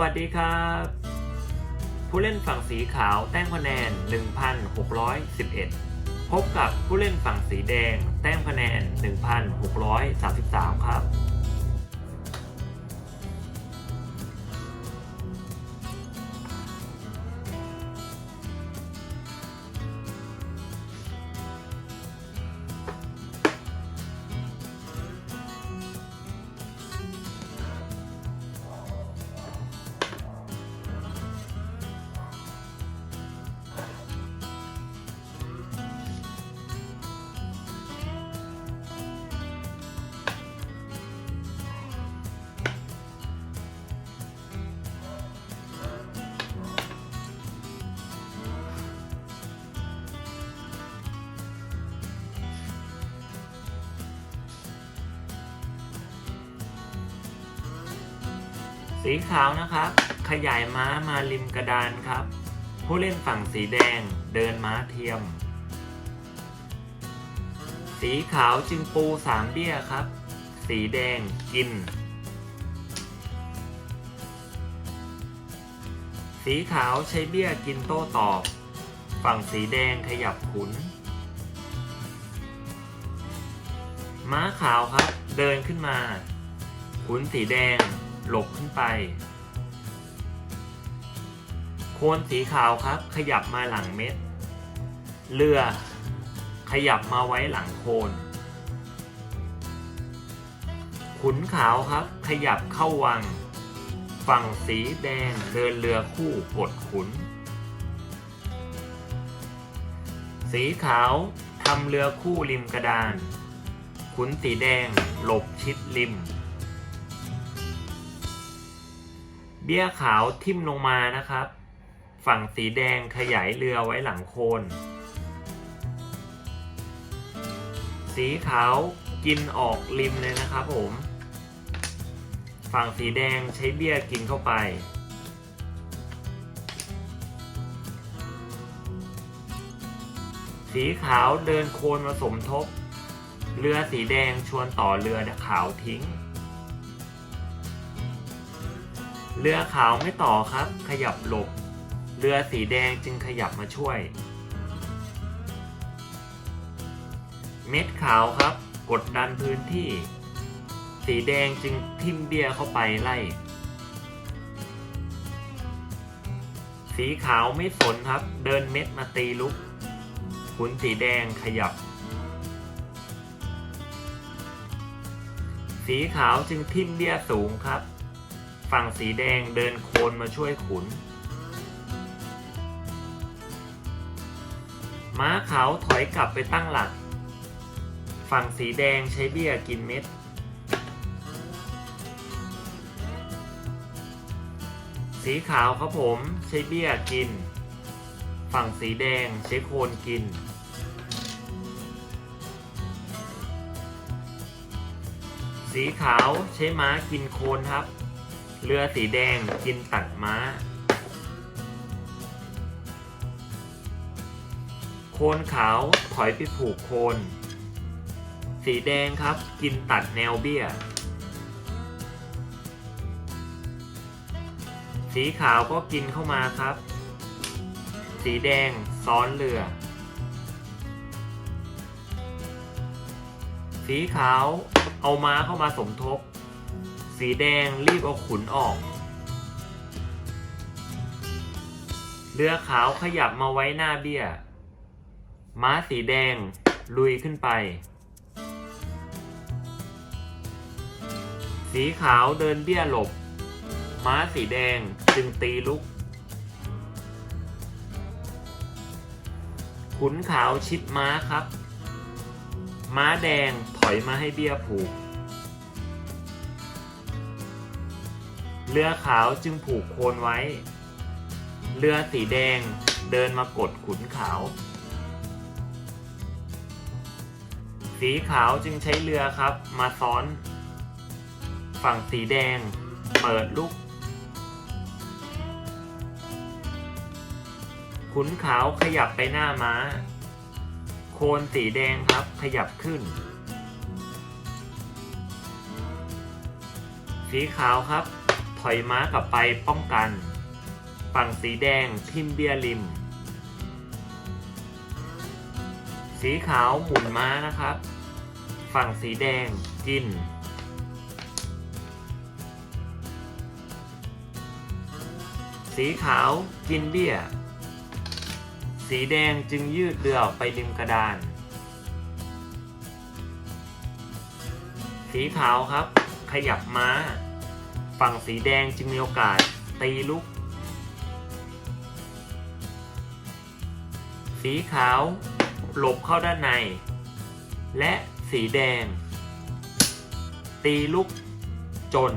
วัสดีครับ ผู้เล่นฝั่งสีขาวแต้มคะแนน 1,611 พบกับผู้เล่นฝั่งสีแดงแต้มคะแนน 1,633 ครับ สีขาวนะครับ ขยายม้ามาริมกระดานครับ ผู้เล่นฝั่งสีแดงเดินม้าเทียม สีขาวจึงปูสามเบี้ยครับ สีแดงกิน สีขาวใช้เบี้ยกินโต้ตอบ ฝั่งสีแดงขยับขุน ม้าขาวครับ เดินขึ้นมา ขุนสีแดง หลบขึ้นไป โคนสีขาวครับ ขยับมาหลังเม็ด เรือ ขยับมาไว้หลังโคน ขุนขาวครับ ขยับเข้าวัง ฝั่งสีแดงเดินเรือคู่กดขุน สีขาวทำเรือคู่ริมกระดาน ขุนสีแดงหลบชิดริม เบี้ยขาวทิ่มลงมานะครับ ฝั่งสีแดงขยายเรือไว้หลังโคน สีขาวกินออกริมเลยนะครับผม ฝั่งสีแดงใช้เบี้ยกินเข้าไป สีขาวเดินโคนมาสมทบ เรือสีแดงชวนต่อเรือขาวทิ้ง เรือขาวไม่ต่อครับ ขยับหลบ เรือสีแดงจึงขยับมาช่วย เม็ดขาวครับ กดดันพื้นที่ สีแดงจึงทิ่มเบี้ยเข้าไปไล่ สีขาวไม่สนครับ เดินเม็ดมาตีลุก ขุนสีแดงขยับ สีขาวจึงทิ่มเบี้ยสูงครับ ฝั่งสีแดงเดินโคนมาช่วยขุน ม้าขาวถอยกลับไปตั้งหลัก ฝั่งสีแดงใช้เบี้ยกินเม็ด สีขาวครับผมใช้เบี้ยกิน ฝั่งสีแดงใช้โคนกินสีขาวใช้ม้ากินโคนครับ เรือสีแดงกินตัดม้า โคนขาวถอยไปผูกโคน สีแดงครับกินตัดแนวเบี้ย สีขาวก็กินเข้ามาครับ สีแดงซ้อนเรือ สีขาวเอาม้าเข้ามาสมทบ สีแดงรีบเอาขุนออก เรือขาวขยับมาไว้หน้าเบี้ย ม้าสีแดงลุยขึ้นไป สีขาวเดินเบี้ยหลบ ม้าสีแดงจึงตีลุก ขุนขาวชิดม้าครับ ม้าแดงถอยมาให้เบี้ยผูก เรือขาวจึงผูกโคนไว้ เรือสีแดงเดินมากดขุนขาว สีขาวจึงใช้เรือครับมาซ้อน ฝั่งสีแดงเปิดลุกขุนขาวขยับไปหน้าม้า โคนสีแดงครับขยับขึ้น สีขาวครับ ถอยม้ากลับไปป้องกัน ฝั่งสีแดงทิมเบียริม สีขาวหมุนม้านะครับ ฝั่งสีแดงกิน สีขาวกินเบี้ย สีแดงจึงยืดเรือออกไปริมกระดาน สีขาวครับ ขยับม้า ฝั่งสีแดงจึงมีโอกาสตีลุก สีขาวหลบเข้าด้านใน และสีแดง ตีลุกจน